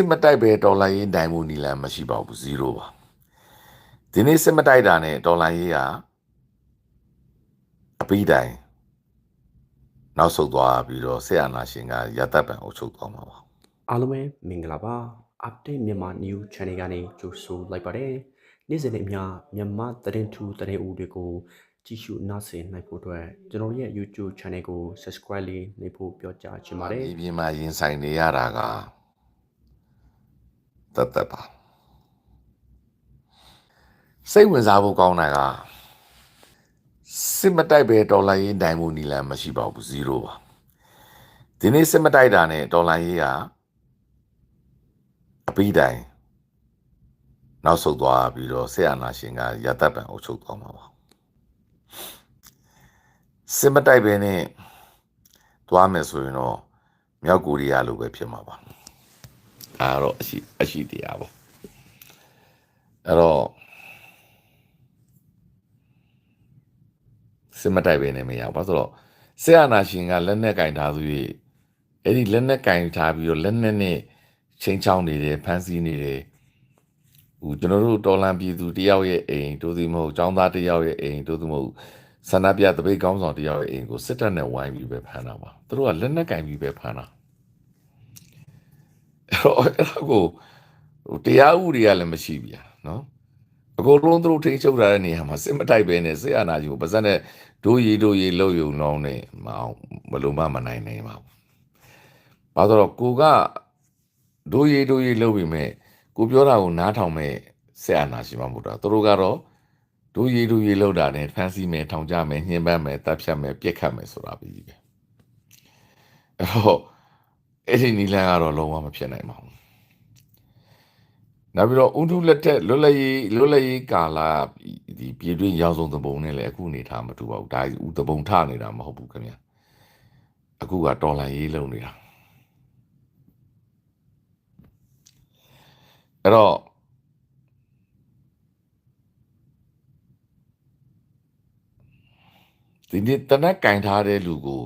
စစ်မတိုက်ပဲဒေါ်လာရေးနိုင်မှုနီလန်မရှိပါဘူး0ပါဒီနေ့စစ်မတိုက်တာနဲ့ဒေါ်လာရေးကအပိတိုင်နောက်ဆုတ်သွားပြီးတော့ဆေးအာနာရှင်ကရတတ်ပံအုပ်ချုပ်သွားမှာပါအားလုံးပဲမင်္ဂလာပါ update မြန်မာ new channel ကနေကြိုဆိုလိုက်ပါတယ်နေ့စဉ်နဲ့အမျှမြန်မာသတင်းထူးသတင်းဦးတွေကိုကြည့်ရှုနားဆင်နိုင်ဖို့အတွက်ကျွန်တော်ရဲ့ YouTube channel ကို subscribe လေးနှိပ်ဖို့ပြောကြားချင်ပါတယ်ဒီပြင်မှာရင်ဆိုင်နေရတာက တတ်တတ်ပါစိတ်ဝင်စားဖို့ကောင်းတာကစစ်မတိုက်ပဲဒေါ်လာရေးနိုင်မှုနီလန်မရှိပါဘူး0ပါဒီနေ့စစ်မတိုက်တာနဲ့ဒေါ်လာရေးကအပိတိုင်နောက်ဆုတ်သွားပြီးတော့ဆေးအာနာရှင်ကရတတ်ပံအုပ်ချုပ်သွားမှာပါစစ်မတိုက်ပဲနဲ့သွားမယ်ဆိုရင်တော့မြောက်ကိုရီးယားလိုပဲဖြစ်မှာပါ အဲတော့အရှိအရှိတရားပေါ့အဲ့တော့စစ်မတိုက်ပဲနဲ့မရဘူးဘာလို့ဆိုတော့ဆေးအာနာရှင်ကလက်နဲ့ကင်ထားသူကြီးအဲ့ဒီလက်နဲ့ကင်ထားပြီးတော့လက်နဲ့နဲ့ချင်းချောင်းနေတယ်ဖမ်းဆီးနေတယ်ဟိုကျွန်တော်တို့တော်လန်ပြည်သူတယောက်ရဲ့အိမ်တို့သည်မဟုတ်ចောင်းသားတယောက်ရဲ့အိမ်တို့သည်မဟုတ်ဆန္ဒပြတပိတ်ကောင်းဆောင်တယောက်ရဲ့အိမ်ကိုစစ်တပ်နဲ့ဝိုင်းပြီးပဲဖမ်းတာပါသူတို့ကလက်နဲ့ကင်ပြီးပဲဖမ်းတာ အဲ့တော့အဲ့ဒါကိုဟိုတရားဥပဒေကလည်းမရှိဗျာနော်အကုန်လုံးသူတို့ထိန်းချုပ်ထားတဲ့နေရာမှာစစ်မတိုက်ပဲနဲ့စစ်အာဏာကြီးကိုပါဇက်နဲ့ဒိုးရီဒိုးရီလှုပ်ယုံနှောင်းနေမအောင်ဘယ်လိုမှမနိုင်နိုင်ပါဘူး။ဘာလို့တော့ကိုကဒိုးရီဒိုးရီလှုပ်ပြီးမဲ့ကိုပြောတာကိုနားထောင်မဲ့စစ်အာဏာရှင်မှမဟုတ်တာသူတို့ကတော့ဒိုးရီဒိုးရီလှုပ်တာနဲ့ဖမ်းဆီးမယ်ထောင်ချမယ်ညှဉ်းပန်းမယ်တပ်ဖြတ်မယ်ပြစ်ခတ်မယ်ဆိုတာပဲကြီးပဲ။အဲ့တော့ အဲ့ဒီနီလန်ကတော့လုံးဝမဖြစ်နိုင်ပါဘူး။နောက်ပြီးတော့ဥဒုလက်ထက်လွတ်လပ်ရေးလွတ်လပ်ရေးကာလဒီပြည်တွင်းရောင်စုံသဘုံနဲ့လည်းအခုအနေထားမတူပါဘူးဒါဥသဘုံထနေတာမဟုတ်ဘူးခင်ဗျာအခုကတော်လန်ရေးလုံးနေတာအဲ့တော့ဒီနေ့တနက်ကင်ထားတဲ့လူကို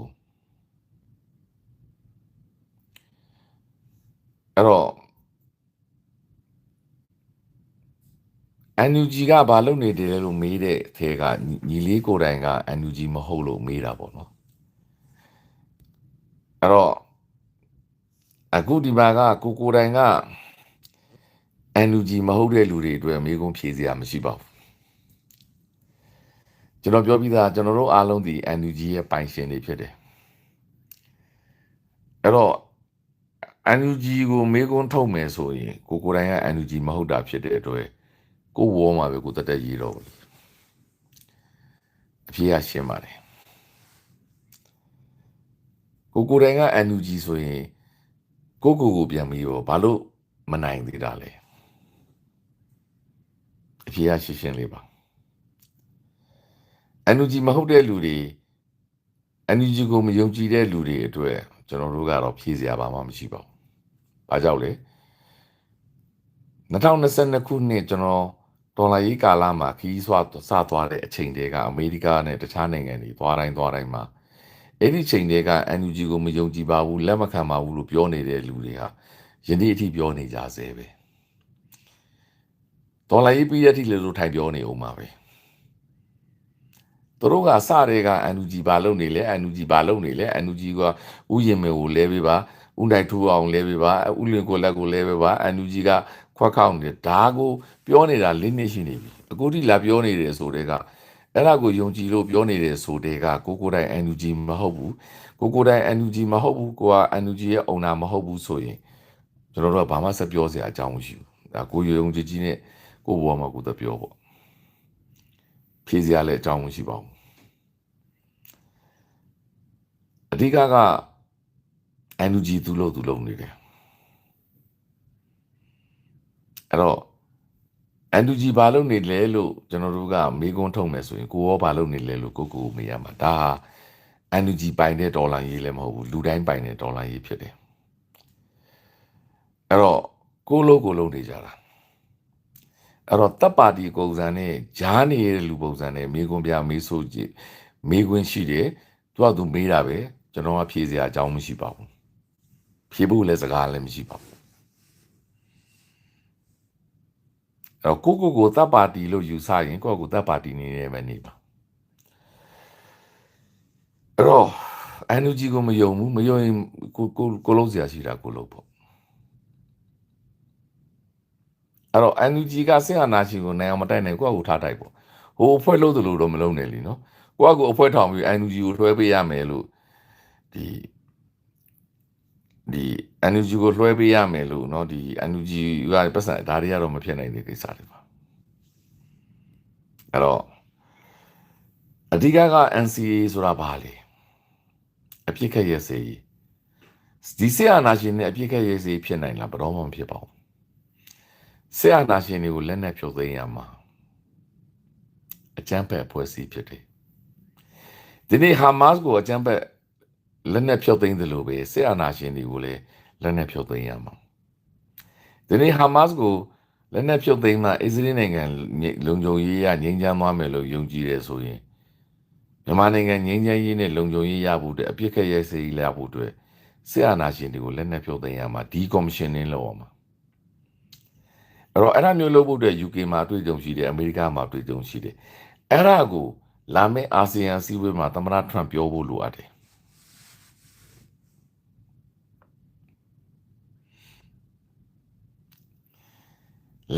အဲ့တော့ NUG ကဘာလုပ်နေတယ်လဲလို့မေးတဲ့အဲကညီညီလေးကိုယ်တိုင်က NUG မဟုတ်လို့မေးတာပေါ့နော်အဲ့တော့အခုဒီမှာကကိုကိုယ်တိုင်က NUG မဟုတ်တဲ့လူတွေအတွက်မေးခွန်းဖြေစရာမရှိပါဘူးကျွန်တော်ပြောပြီးသားကျွန်တော်တို့အားလုံးဒီ NUG ရဲ့ပိုင်ရှင်တွေဖြစ်တယ်အဲ့တော့ NUG ကိုမေးခွန်းထုတ်မယ်ဆိုရင်ကိုကိုယ်တိုင်က NUG မဟုတ်တာဖြစ်တဲ့အတွက်ကိုဝေါ်မှာပဲကိုတက်တက်ရေးတော့ဘူးအပြေကရှင်းပါတယ်ကိုကိုယ်တိုင်က NUG ဆိုရင်ကိုကိုကိုပြန်ပြီးတော့ဘာလို့မနိုင်သေးတာလဲအပြေကရှင်းရှင်းလေးပါ NUG မဟုတ်တဲ့လူတွေ NUG ကိုမယုံကြည်တဲ့လူတွေအတွက်ကျွန်တော်တို့ကတော့ဖြေစရာဘာမှမရှိပါဘူး။ ဘာကြောင့်လဲ2022ခုနှစ်ကျွန်တော်ဒေါ်လာရေးကာလမှာခီးဆွာစသွားတဲ့အချိန်တည်းကအမေရိကနဲ့တခြားနိုင်ငံတွေသွားတိုင်းသွားတိုင်းမှာအဲ့ဒီချိန်တည်းက NUG ကိုမယုံကြည်ပါဘူးလက်မခံပါဘူးလို့ပြောနေတဲ့လူတွေဟာယနေ့အထိပြောနေကြဆဲပဲဒေါ်လာရေးပြီးတဲ့အထိလည်းလို့ထိုင်ပြောနေအောင်ပါပဲသူတို့ကစတဲ့က NUG ဘာလုပ်နေလဲ NUG ဘာလုပ်နေလဲ NUG ကဥယျာဉ်မေကိုလဲပေးပါ ဥနိုင်ထူအောင်လဲပေးပါဥလင်ကိုလက်ကိုလဲပေးပါ NUG ကခွက်ခေါက်နေဒါကိုပြောနေတာလေးနှစ်ရှိနေပြီအခုထိလာပြောနေတယ်ဆိုတဲ့ကအဲ့ဒါကိုယုံကြည်လို့ပြောနေတယ်ဆိုတဲ့ကကိုကိုတိုင် NUG မဟုတ်ဘူးကိုကိုတိုင် NUG မဟုတ်ဘူးကိုက NUG ရဲ့အုံနာမဟုတ်ဘူးဆိုရင်ကျွန်တော်တို့ကဘာမှဆက်ပြောစရာအကြောင်းမရှိဘူးဒါကိုယုံကြည်ကြီးနဲ့ကိုဘောမှာကိုသက်ပြောပေါ့ဖြေစရာလည်းအကြောင်းမရှိပါဘူးအဓိကက NUG သူ့လို့သူ့လုံးနေတယ်အဲ့တော့ NUG ဘာလုပ်နေလဲလို့ကျွန်တော်တို့ကမေးခွန်းထုတ်မယ်ဆိုရင်ကိုရောဘာလုပ်နေလဲလို့ကိုကိုမေးရမှာဒါဟာ NUG ပိုင်တဲ့ဒေါ်လာရေးလည်းမဟုတ်ဘူးလူတိုင်းပိုင်တဲ့ဒေါ်လာရေးဖြစ်တယ်အဲ့တော့ကိုလို့ကိုလုံးနေကြတာအဲ့တော့တပ်ပါတီကုံစံနဲ့ဂျားနေတဲ့လူပုံစံနဲ့မေးခွန်းပြမေးဆိုကြည့်မေးခွန်းရှိတယ်သူကသူမေးတာပဲကျွန်တော်ကဖြေစရာအကြောင်းမရှိပါဘူး ဖြေဖို့လည်းစကားလည်းမရှိပါဘူးအဲ့တော့ကိုကိုကိုတပ်ပါတီလို့ယူဆရင်ကိုယ့်ကိုတပ်ပါတီနေနေမယ်နေပါအဲ့တော့ NUG ကိုမယုံဘူးမယုံရင်ကိုကိုကိုလုံးစရာရှိတာကိုလုံးပေါ့အဲ့တော့ NUG ကဆင်အာနာရှင်ကိုနိုင်အောင်မတိုက်နိုင်ကိုယ့်ကိုထားတိုက်ပေါ့ဟိုအဖွဲ့လို့တယ်လို့တော့မလုံးနဲ့လीနော်ကိုယ့်ကိုအဖွဲ့ထောင်ပြီး NUG ကိုထွဲပေးရမယ်လို့ဒီ ဒီ NUG ကိုလွှဲပေးရမယ်လို့เนาะဒီ NUG ကပတ်စံဒါတွေကတော့မဖြစ်နိုင်တဲ့ကိစ္စတွေပါအဲ့တော့အဓိကက NCA ဆိုတာဘာလဲအပြစ်ခက်ရဲ့စေးဒီဆေးအာနာရှင်နဲ့အပြစ်ခက်ရဲ့စေးဖြစ်နိုင်လားဘယ်တော့မှမဖြစ်ပါဘူးဆေးအာနာရှင်တွေကိုလက်နက်ဖြုတ်သိမ်းရမှာအကြမ်းဖက်အဖွဲ့အစည်းဖြစ်တယ်ဒီနေ့ဟာမတ်စ်ကိုအကြမ်းဖက် လက်နက်ဖြုတ်သိမ်းတယ်လို့ပဲဆေးအာနာရှင်တွေကိုလည်းလက်နက်ဖြုတ်သိမ်းရမှာဒီနေ့ဟာမတ်စ်ကိုလက်နက်ဖြုတ်သိမ်းမှအစ္စရေးနိုင်ငံလုံခြုံရေးရငြိမ်းချမ်းသွားမယ်လို့ယုံကြည်တယ်ဆိုရင်မြန်မာနိုင်ငံငြိမ်းချမ်းရေးနဲ့လုံခြုံရေးရဖို့အတွက်အပြစ်ခက်ရဲစေးရဖို့အတွက်ဆေးအာနာရှင်တွေကိုလက်နက်ဖြုတ်သိမ်းရမှာဒီကော်မရှင်နဲ့လောက်အောင်မှာအဲ့တော့အဲ့ဒါမျိုးလုပ်ဖို့အတွက် UK မှာတွေ့ကြုံရှိတယ်အမေရိကမှာတွေ့ကြုံရှိတယ်အဲ့ဒါကိုလာမယ့်အာဆီယံစည်းဝေးမှာသမ္မတထရန့်ပြောဖို့လိုအပ်တယ်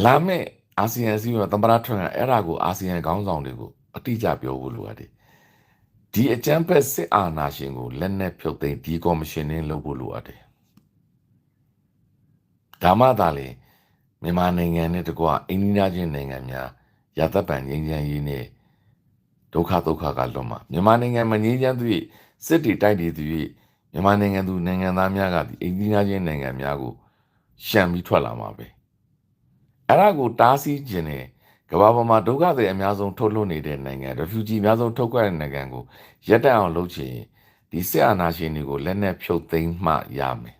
လာမယ့်အာဆီယံစည်းဝေးမှာသမ္မတထရန့်ကအဲ့ဒါကိုအာဆီယံခေါင်းဆောင်တွေကိုအတိအကျပြောဖို့လိုအပ်တယ်ဒီအကြမ်းဖက်စစ်အာဏာရှင်ကိုလက်နက်ဖြုတ်သိမ်းဒီကော်မရှင်နဲ့လုပ်ဖို့လိုအပ်တယ်ဒါမှသာလေမြန်မာနိုင်ငံနဲ့တကွအိန္ဒိယချင်းနိုင်ငံများရသက်ပံငြိမ်းချမ်းရေးနဲ့ဒုက္ခဒုက္ခကလွတ်မှာမြန်မာနိုင်ငံမှာငြိမ်းချမ်းသူစစ်တီတိုက်တည်သူမြန်မာနိုင်ငံသူနိုင်ငံသားများကဒီအိန္ဒိယချင်းနိုင်ငံများကိုရှံပြီးထွက်လာမှာပဲ အဲ့ဒါကိုတားဆီးခြင်းနဲ့ကမ္ဘာပေါ်မှာဒုက္ခတွေအများဆုံးထုတ်လွှတ်နေတဲ့နိုင်ငံ refugee အများဆုံးထုတ်ခွက်တဲ့နိုင်ငံကိုရပ်တန့်အောင်လုပ်ချင်ဒီစစ်အာဏာရှင်တွေကိုလက်နက်ဖြုတ်သိမ်းမှရမယ်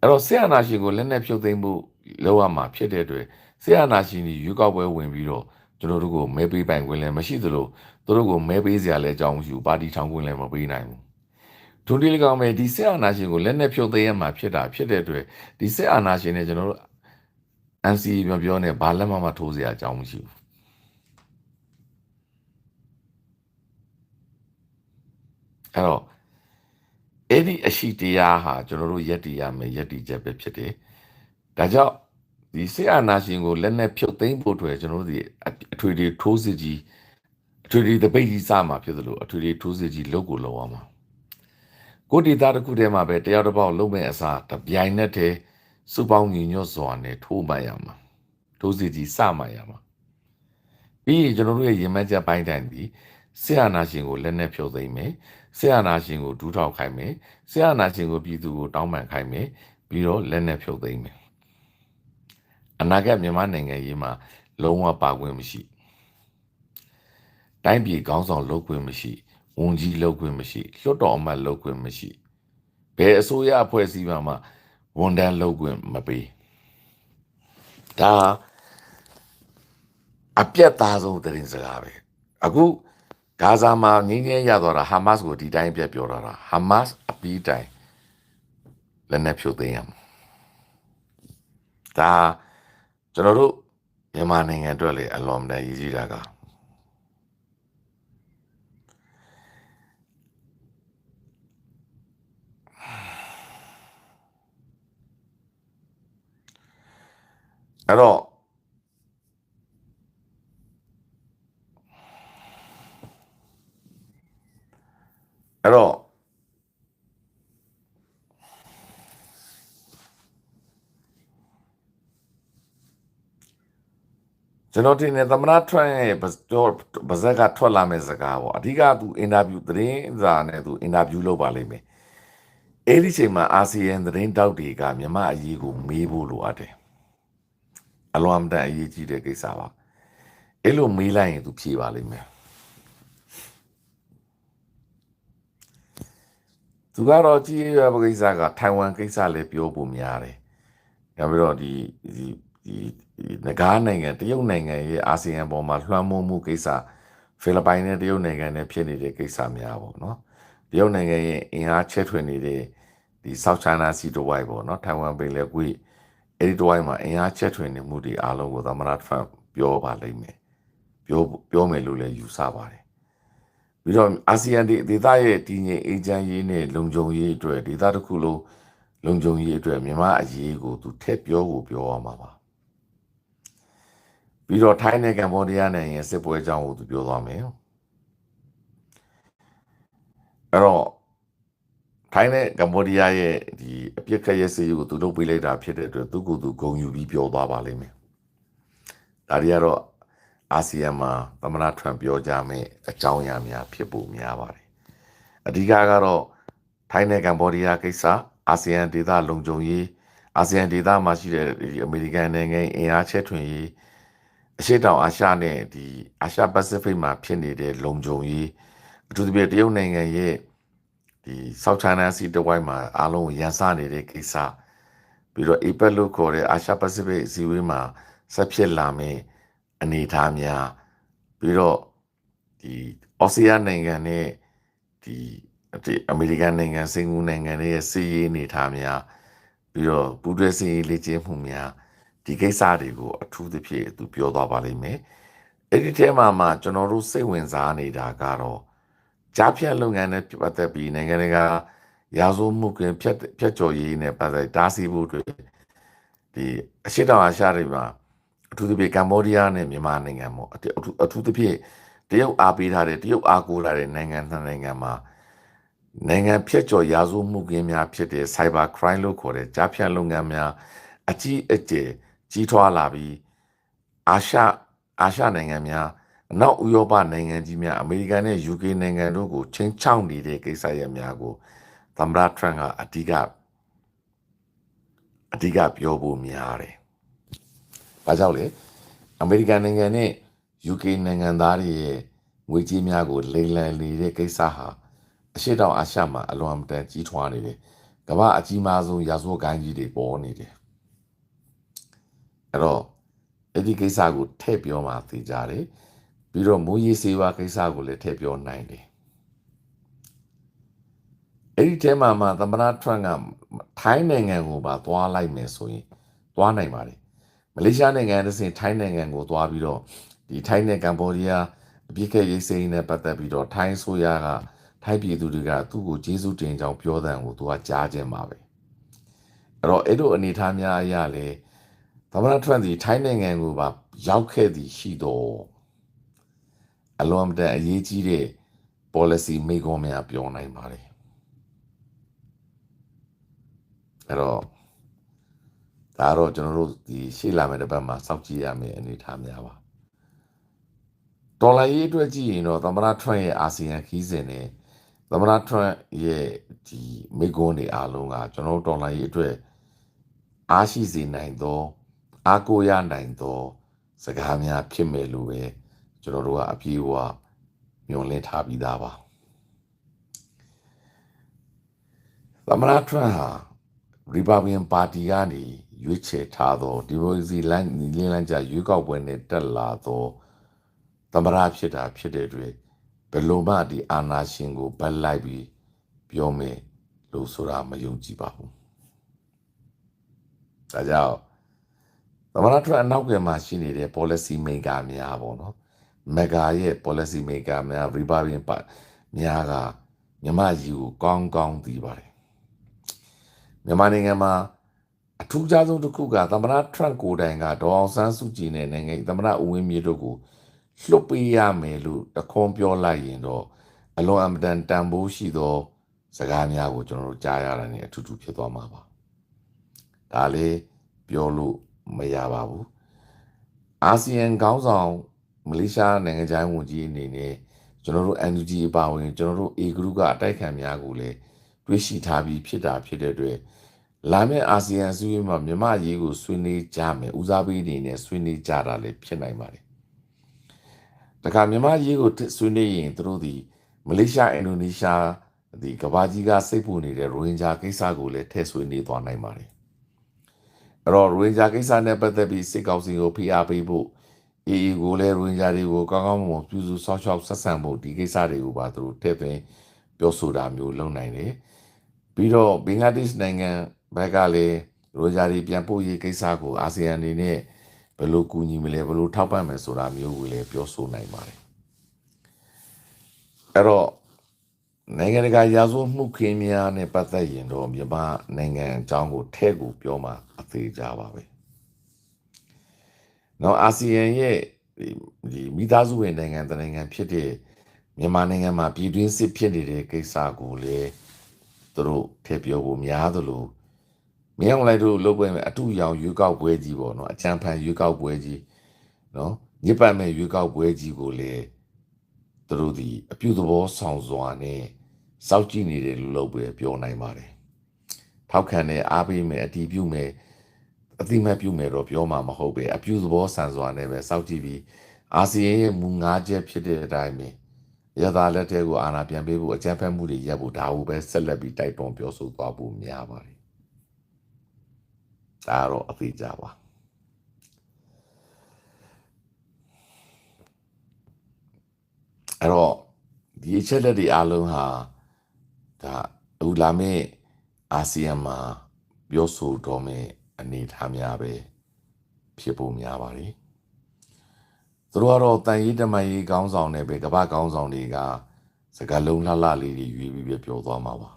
အဲ့တော့စစ်အာဏာရှင်ကိုလက်နက်ဖြုတ်သိမ်းဖို့လုပ်ရမှာဖြစ်တဲ့အတွက်စစ်အာဏာရှင်ကြီးရွေးကောက်ပွဲဝင်ပြီးတော့ကျွန်တော်တို့ကိုမဲပေးပိုင်ခွင့်လည်းမရှိသလိုသူတို့ကိုမဲပေးစရာလည်းအကြောင်းမရှိဘူးပါတီထောင်ခွင့်လည်းမပေးနိုင်ဘူးဒုတိယကောင်ပဲဒီစစ်အာဏာရှင်ကိုလက်နက်ဖြုတ်သိမ်းရမှာဖြစ်တာဖြစ်တဲ့အတွက်ဒီစစ်အာဏာရှင်နဲ့ကျွန်တော်တို့ NCA ပြောပြောနဲ့ဘာလက်မှမထိုးစရာအကြောင်းမရှိဘူးအဲ့တော့အဲ့ဒီအရှိတရားဟာကျွန်တော်တို့ယက်တီရမယ်ယက်တီချက်ပဲဖြစ်တယ်ဒါကြောင့်ဒီဆေးအာနာရှင်ကိုလက်နဲ့ဖြုတ်သိမ်းဖို့အတွက်ကျွန်တော်တို့ဒီအထွေထွေထိုးစစ်ကြီးအထွေထွေတပိတ်ကြီးစမှာဖြစ်သလိုအထွေထွေထိုးစစ်ကြီးလုတ်ကိုလောက်အောင်မှာကိုဒီသားတစ်ခုတည်းမှာပဲတယောက်တစ်ပေါက်လုံးမဲ့အစားတပြိုင်နက်တည်း စုပေါင်းညီညွတ်စွာနဲ့ထိုးမှရမှာထိုးစစ်ကြီးစမှရမှာပြီးရင်ကျွန်တော်တို့ရဲ့ရင်မချက်ပိုင်းတိုင်းဒီဆေးအာနာရှင်ကိုလက်နဲ့ဖြုတ်သိမ်းမယ်ဆေးအာနာရှင်ကိုဒူးထောက်ခိုင်းမယ်ဆေးအာနာရှင်ကိုပြည်သူကိုတောင်းပန်ခိုင်းမယ်ပြီးတော့လက်နဲ့ဖြုတ်သိမ်းမယ်အနာဂတ်မြန်မာနိုင်ငံရေးမှာလုံးဝပါဝင်မရှိတိုင်းပြည်ကောင်းဆောင်လုပ်ခွင့်မရှိဝန်ကြီးလုပ်ခွင့်မရှိလွှတ်တော်အမတ်လုပ်ခွင့်မရှိဘယ်အစိုးရအဖွဲ့အစည်းမှမှ ဝန်တန်းလုပ်ခွင့်မပေးဒါအပြတ်သားဆုံးသတင်းစကားပဲအခုဂါဇာမှာငင်းငင်းရတော့တာဟာမတ်ကိုဒီတိုင်းပြပြောတာဟာမတ်အပီးတိုင်းလက်နက်ဖြုတ်သိမ်းရမှာဒါကျွန်တော်တို့မြန်မာနိုင်ငံအတွက်လေအလွန်တန်ရည်ကြီးတာက အဲ့တော့အဲ့တော့ကျွန်တော်တင်နေသမနာထရန့်ရဲ့တော့ဗဇက်ကထွက်လာမဲ့စကားပေါ့အဓိကသူအင်တာဗျူးသတင်းစာနဲ့သူအင်တာဗျူးလုပ်ပါလိမ့်မယ်အဲ့ဒီချိန်မှာအာဆီယံသတင်းတောက်တွေကမြန်မာအရေးကိုမေးဖို့လိုအပ်တယ် အလွန်တန်အရေးကြီးတဲ့ကိစ္စပါအဲ့လိုမေးလိုက်ရင်သူဖြေပါလိမ့်မယ်သူကတော့ကြည့်ရတဲ့ကိစ္စကထိုင်ဝမ်ကိစ္စလည်းပြောဖို့များတယ်။နောက်ပြီးတော့ဒီဒီဒီငကားနိုင်ငံတရုတ်နိုင်ငံရဲ့အာဆီယံပေါ်မှာလွှမ်းမိုးမှုကိစ္စဖိလစ်ပိုင်နဲ့တရုတ်နိုင်ငံနဲ့ဖြစ်နေတဲ့ကိစ္စများပေါ့နော်။တရုတ်နိုင်ငံရဲ့အင်အားချက်ထွင်နေတဲ့ဒီ South China Sea တဝိုက်ပေါ့နော်။ထိုင်ဝမ်ပင်လယ်ကွေ့ အဲ့ဒီတော့မှာအင်အားချက်ထွင်နေမှုတွေအားလုံးကိုသမ္မတထရန့်ပြောပါလိမ့်မယ်ပြောပြောမယ်လို့လည်းယူဆပါတယ်ပြီးတော့အာဆီယံဒေသရဲ့တည်ငြိမ်အေးချမ်းရေးနဲ့လုံခြုံရေးအတွက်ဒေသတစ်ခုလုံးလုံခြုံရေးအတွက်မြန်မာအရေးကိုသူထည့်ပြောဖို့ပြောရမှာပါပြီးတော့ထိုင်းနဲ့ကမ္ဘောဒီးယားနိုင်ငံစစ်ပွဲအကြောင်းကိုသူပြောသွားမယ်အဲ့တော့ ထိုင်းနဲ့ကမ္ဘောဒီးယားရဲ့ဒီအပြစ်ခတ်ရဲ့စီကိုသူလုပ်ပေးလိုက်တာဖြစ်တဲ့အတွက်သူကသူဂုံယူပြီးပြောသွားပါလိမ့်မယ်ဒါတွေကတော့အာဆီယံမှာသမ္မတထရန့်ပြောကြမယ်အကြောင်းအရာများဖြစ်ဖို့များပါတယ်အဓိကကတော့ထိုင်းနဲ့ကမ္ဘောဒီးယားကိစ္စအာဆီယံဒေသလုံခြုံရေးအာဆီယံဒေသမှာရှိတဲ့ဒီအမေရိကန်နိုင်ငံအင်အားချက်ထွင်ရေးအရှေ့တောင်အာရှနဲ့ဒီအာရှပစိဖိတ်မှာဖြစ်နေတဲ့လုံခြုံရေးအထူးသဖြင့်တရုတ်နိုင်ငံရဲ့ ဒီဆောက်ချာနာစီတဝိုင်းမှာအားလုံးကိုရန်စနေတဲ့ကိစ္စပြီးတော့ APEC လို့ခေါ်တဲ့အာရှပစိဖိတ်အစည်းအဝေးမှာဆက်ဖြစ်လာမယ့်အနေအထားများပြီးတော့ဒီအော်စတြေးလျနိုင်ငံနဲ့ဒီဒီအမေရိကန်နိုင်ငံစင်ကာပူနိုင်ငံတွေရဲ့စီးရေးအနေအထားများပြီးတော့ပူးတွဲစီးရေးလေ့ကျင့်မှုများဒီကိစ္စတွေကိုအထူးသဖြင့်သူပြောသွားပါလိမ့်မယ်အဲ့ဒီထဲမှာမှကျွန်တော်တို့စိတ်ဝင်စားနေတာကတော့ ကြားဖြတ်လုပ်ငန်းနဲ့ပတ်သက်ပြီးနိုင်ငံတကာရာဇဝမှုကင်ဖြတ်ဖြတ်ကျော်ရေးနဲ့ပတ်သက်တားဆီးဖို့အတွက်ဒီအရှိတောင်အာရှတွေမှာအထူးသဖြင့်ကမ္ဘောဒီးယားနဲ့မြန်မာနိုင်ငံပေါ့အထူးအထူးသဖြင့်တရုတ်အားပေးထားတဲ့တရုတ်အားကိုးလာတဲ့နိုင်ငံနှစ်နိုင်ငံမှာနိုင်ငံဖြတ်ကျော်ရာဇဝမှုကင်းများဖြစ်တဲ့ cyber crime လို့ခေါ်တဲ့ကြားဖြတ်လုပ်ငန်းများအကြီးအကျယ်ကြီးထွားလာပြီးအာရှအာရှနိုင်ငံများ အနောက်ဥရောပနိုင်ငံကြီးများအမေရိကန်နဲ့ UK နိုင်ငံတို့ကိုချင်းချောက်နေတဲ့ကိစ္စရပ်များကိုသမ္မတထရန့်ကအဓိကအဓိကပြောဖို့များတယ်။ဘာကြောင့်လဲအမေရိကန်နိုင်ငံနဲ့ UK နိုင်ငံသားတွေရဲ့ငွေကြေးများကိုလိမ်လည်နေတဲ့ကိစ္စဟာအရှိတောင်အာရှမှာအလွန်အမတန်ကြီးထွားနေတယ်။ကမ္ဘာအကြီးမားဆုံးရာဇဝတ်ကိုင်းကြီးတွေပေါ်နေတယ်။အဲ့တော့အဲ့ဒီကိစ္စကိုထည့်ပြောမှသိကြတယ်။ ပြီးတော့မူရေးစေဝါကိစ္စကိုလည်းထည့်ပြောနိုင်တယ်။အဲ့ဒီထဲမှာမှသမ္မတထရန့်ကထိုင်းနိုင်ငံကိုပါသွားလိုက်မယ်ဆိုရင်သွားနိုင်ပါတယ်။မလေးရှားနိုင်ငံတစ်ဆင့်ထိုင်းနိုင်ငံကိုသွားပြီးတော့ဒီထိုင်းနဲ့ကမ္ဘောဒီးယားအပြစ်ကဲရေးစိမ်းနဲ့ပတ်သက်ပြီးတော့ထိုင်းဆိုရကထိုင်းပြည်သူတွေကသူ့ကိုကျေးဇူးတင်ကြောင်းပြောတဲ့ကိုသူကကြားခြင်းပါပဲအဲ့တော့အဲ့လိုအနေအထားများအရလေသမ္မတထရန့်ဒီထိုင်းနိုင်ငံကိုပါရောက်ခဲ့သည်ရှိတော့ အလွန်အမတန်အရေးကြီးတဲ့ policy မိကုံးများပြောနိုင်ပါတယ်အဲ့တော့ဒါတော့ကျွန်တော်တို့ဒီရှေ့လာမယ့်တစ်ပတ်မှာစောင့်ကြည့်ရမယ့်အနေအထားများပါဒေါ်လာရေးအတွက်ကြည့်ရင်တော့သမ္မတထရန့်ရဲ့အာဆီယံခီးစဉ်နဲ့သမ္မတထရန့်ရဲ့ဒီမိကွန်းတွေအားလုံးကကျွန်တော်တို့ဒေါ်လာရေးအတွက်အားရှိစေနိုင်သော အားကိုးရနိုင်သော စကားများဖြစ်မယ်လို့ပဲ ကျွန်တော်တို့ကအပြေအဝညွှန်လင်းထားပြီးသားပါသမ္မတထရန့်ဟာ Republican Party ကနေရွေးချယ်ထားသောဒီမိုကရေစီလမ်းလင်းလမ်းကြရွေးကောက်ပွဲနဲ့တက်လာသောသမ္မတဖြစ်တာဖြစ်တဲ့အတွက်ဘယ်လိုမှဒီအာဏာရှင်ကိုဗတ်လိုက်ပြီးပြောမယ်လို့ဆိုတာမယုံကြည်ပါဘူး။ဒါကြောင့်သမ္မတထရန့်အနောက်ကမှရှိနေတဲ့ policy maker များပေါ့နော်။ mega ရဲ့ policy maker များ Republican ပါများကမြမကြီးကိုကောင်းကောင်းသိပါတယ်။မြန်မာနိုင်ငံမှာအထူးခြားဆုံးတစ်ခုကသမ္မတထရန့်ကိုယ်တိုင်ကဒေါ်အောင်ဆန်းစုကြည်နဲ့နိုင်ငံသမ္မတဦးဝင်းမြင့်တို့ကိုလွတ်ပေးရမယ်လို့တခွန်းပြောလိုက်ရင်တော့အလွန်အမတန်တန်ဖိုးရှိသောစကားများကိုကျွန်တော်တို့ကြားရတာ ਨੇ အထူးထူးဖြစ်သွားမှာပါဒါလေးပြောလို့မရပါဘူးအာဆီယံခေါင်းဆောင် မလေးရှားနိုင်ငံခြားရေးဝန်ကြီးအနေနဲ့ကျွန်တော်တို့ NUG အပါအဝင်ကျွန်တော်တို့ A group ကအတိုက်ခံများကိုလည်းတွေးရှိထားပြီးဖြစ်တာဖြစ်တဲ့အတွက်လာမယ့်အာဆီယံအစည်းအဝေးမှာမြန်မာရေးကိုဆွေးနွေးကြမယ်ဦးစားပေးအနေနဲ့ဆွေးနွေးကြတာလည်းဖြစ်နိုင်ပါတယ်တခါမြန်မာရေးကိုဆွေးနွေးရင်သူတို့ဒီမလေးရှားအင်ဒိုနီးရှားဒီကဘာကြီးကစိတ်ပူနေတဲ့ရိုဟင်ဂျာကိစ္စကိုလည်းထည့်ဆွေးနွေးသွားနိုင်ပါတယ်အဲ့တော့ရိုဟင်ဂျာကိစ္စနဲ့ပတ်သက်ပြီးစစ်ကောင်စီကိုဖိအားပေးဖို့ အေအေကိုလည်းရိုဟင်ဂျာတွေကိုကောင်းကောင်းမွန်မွန်ပြုစုဆောက်ရှောက်ဆက်ဆံဖို့ဒီကိစ္စတွေကိုပါသူတို့ထည့်သွင်းပြောဆိုတာမျိုးလုပ်နိုင်တယ်ပြီးတော့ဘင်္ဂလားဒေ့ရှ်နိုင်ငံဘက်ကလည်းရိုဂျာတွေပြန်ပို့ရေးကိစ္စကိုအာဆီယံအနေနဲ့ဘယ်လိုကူညီမလဲဘယ်လိုထောက်ပံ့မယ်ဆိုတာမျိုးကိုလည်းပြောဆိုနိုင်ပါတယ်အဲ့တော့နိုင်ငံတကာရာဇဝတ်မှုခင်းများနဲ့ပတ်သက်ရင်တော့မြန်မာနိုင်ငံအကြောင်းကိုထဲကိုပြောမှအသေးကြပါပဲ။ နော်အာဆီယံရဲ့ဒီဒီမိသားစုဝင်နိုင်ငံတစ်နိုင်ငံဖြစ်တဲ့မြန်မာနိုင်ငံမှာပြည်တွင်းစစ်ဖြစ်နေတဲ့ကိစ္စကိုလည်းသူတို့ထည့်ပြောဖို့များသလိုမင်းအောင်လိုက်တို့လုပ်ပွဲမဲ့အတူရောင်ရွေးကောက်ပွဲကြီးပေါ့နော်အချမ်းဖန်ရွေးကောက်ပွဲကြီးနော်ညစ်ပတ်မဲ့ရွေးကောက်ပွဲကြီးကိုလည်းသူတို့ဒီအပြုသဘောဆောင်စွာနဲ့စောင့်ကြည့်နေတယ်လို့လုပ်ပဲပြောနိုင်ပါတယ်ထောက်ခံတဲ့အားပေးမယ်အတီးပြုမယ် အတိမတ်ပြုမယ်တော့ပြောမှာမဟုတ်ပဲအပြုသဘောဆန်စွာနဲ့ပဲစောင့်ကြည့်ပြီးအာဆီယံရဲ့မူငါးချက်ဖြစ်တဲ့အတိုင်းပဲရသလက်တဲ့ကိုအာဏာပြန်ပေးဖို့အကြမ်းဖက်မှုတွေရပ်ဖို့ဒါကိုပဲဆက်လက်ပြီးတိုက်တွန်းပြောဆိုသွားဖို့များပါတယ်ဒါတော့အသေးကြပါအဲ့တော့ဒီအချက်လက်တွေအားလုံးဟာဒါအခုလာမယ့်အာဆီယံမှာပြောဆိုတော့မယ့် အနေအထားများပဲဖြစ်ဖို့များပါတယ်သူတို့ကတော့တန်ရေးတမန်ရေးကောင်းဆောင်နဲ့ပဲကမ္ဘာကောင်းဆောင်တွေကစကားလုံးလှလှလေးတွေရွေးပြီးပဲပြောသွားမှာပါ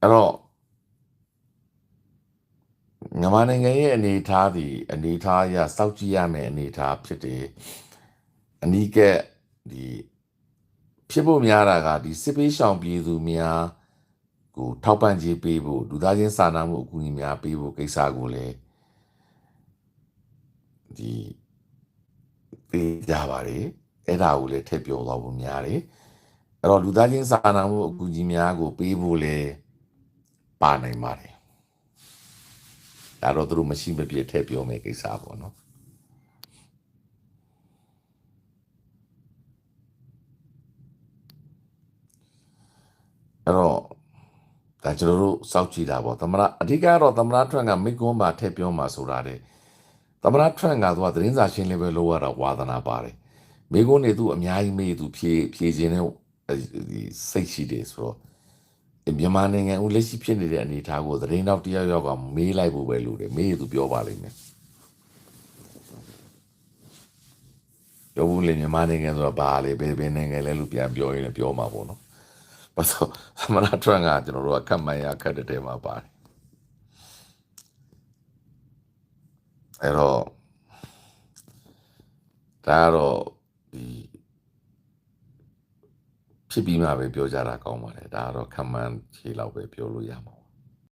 အဲ့တော့မြန်မာနိုင်ငံရဲ့အနေအထားဒီအနေအထားအရစောင့်ကြည့်ရမယ်အနေအထားဖြစ်တယ်အနီးကပ်ဒီဖြစ်ဖို့များတာကဒီစစ်ပေးရှောင်ပြည်သူများ ကိုထောက်ပံ့ကြေးပေးဖို့လူသားချင်းစာနာမှုအကူအညီများပေးဖို့ကိစ္စကိုလည်းဒီပေးကြပါတယ်အဲ့ဒါကိုလည်းထည့်ပြောသွားဖို့များတယ်အဲ့တော့လူသားချင်းစာနာမှုအကူအညီများကိုပေးဖို့လည်းပါနိုင်ပါတယ်ဒါတော့သူတို့မရှိမပြည့်ထည့်ပြောမယ်ကိစ္စပေါ့နော်အဲ့တော့ ဒါကျွန်တော်တို့စောင့်ကြည့်တာပေါ့သမရအဓိကကတော့သမရထွန်းကမိကွန်းမှာထည့်ပြောမှာဆိုတာတဲ့သမရထွန်းကသူကသတင်းစာရှင်းလင်းပွဲလုပ်ရတာဝါသနာပါတယ်မိကွန်းနေသူအများကြီးမေးသူဖြည့်ဖြည့်ခြင်းနဲ့ဒီစိတ်ရှိတယ်ဆိုတော့မြန်မာနိုင်ငံဦးလက်ရှိဖြစ်နေတဲ့အနေအထားကိုသတင်းတော့တယောက်ယောက်ကမေးလိုက်ဖို့ပဲလို့တယ်မေးသူပြောပါလိမ့်မယ်ပြောဘူးလေမြန်မာနိုင်ငံဆိုတာဘာလဲဘယ်ဘယ်နိုင်ငံလဲလို့ပြန်ပြောရင်လည်းပြောမှာပေါ့နော် ဘာလို့သမနာထရန်ကကျွန်တော်တို့ကကတ်မှန်ရခတ်တဲ့တဲမှာပါတယ်အဲ့တော့ဒါကတော့ဒီဖြစ်ပြီးမှပဲပြောကြတာကောင်းပါတယ်ဒါကတော့ကတ်မှန်ခြေလောက်ပဲပြောလို့ရမှာ